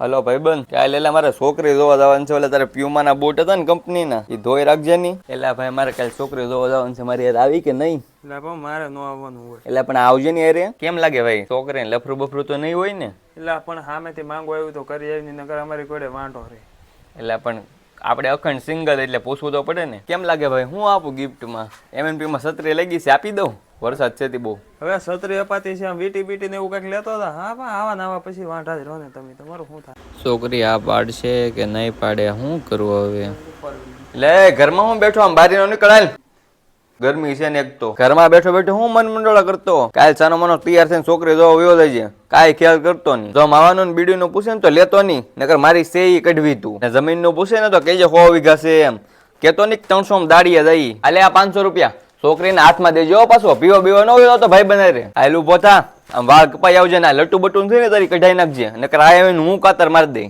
Hello ભાઈબંધ કાલે એટલે મારે છોકરી જોવા જવાનું છે એટલે તારે પ્યુમાના બોટ હતા ને કંપનીના એ ધોઈ રાખજે ની. એટલે ભાઈ મારે કાલે છોકરી જોવા જવાનું છે મારી યાર આવી કે નહીં? એટલે પણ મારે ન આવવાનું હોય. એટલે પણ આવજે ને યાર કેમ લાગે ભાઈ છોકરીને લફરું બફરું તો નહીં હોય ને? એટલે પણ સામેથી માંગો આવ્યું તો કરી આવી નકર અમારી કોડે વાંઢો રે એટલે પણ આપણે અખંડ સિંગલ એટલે પૂછવું તો પડે ને. કેમ લાગે ભાઈ હું આપું ગિફ્ટમાં એમએનપીમાં સત્રી લગી લાગી છે આપી દઉં? વરસાદ છે તે બહુ. હવે છત્રી અપાતી છે આમ વીટી બીટી ને એવું કંઈક લેતો હતા? હા પણ આવા નાવા આવા પછી વાંઢા જ રહો ને તમે. તમારું શું થાય? છોકરી આ પાડશે કે નહીં પાડે? શું કરવું હવે? લે ઘરમાં હું બેઠો આમ બારી નો નીકળાય ગરમી છે ને એક તો. ઘરમાં બેઠો બેઠો હું મન મંડોળા કરતો? કાલ સાનો મનો તૈયાર થઈને છોકરી જો વયો જાય છે. કાંઈ ખ્યાલ કરતો નહીં. જો માવાનું બીડી નું પૂછે ને તો લેતો નહીં. નકર મારી સેઈ કઢવી તું. ને જમીનનું પૂછે ને તો કેજે હો વીઘા છે એમ. કેતો નહીં ત્રણસો માં દાડીએ જઈ. આલે આ પાંચસો રૂપિયા. છોકરીને હાથમાં દેજો પાછો પીવો બીવો ન હોય તો ભાઈ બનાવી રે. આયલું પોતા આમ વાળ કપાઈ આવજે ને લટ્ટુ બટ્ટુ થઈને તારી કઢાઈ નાખજે. નકર આ હું કાતર મારી દઈ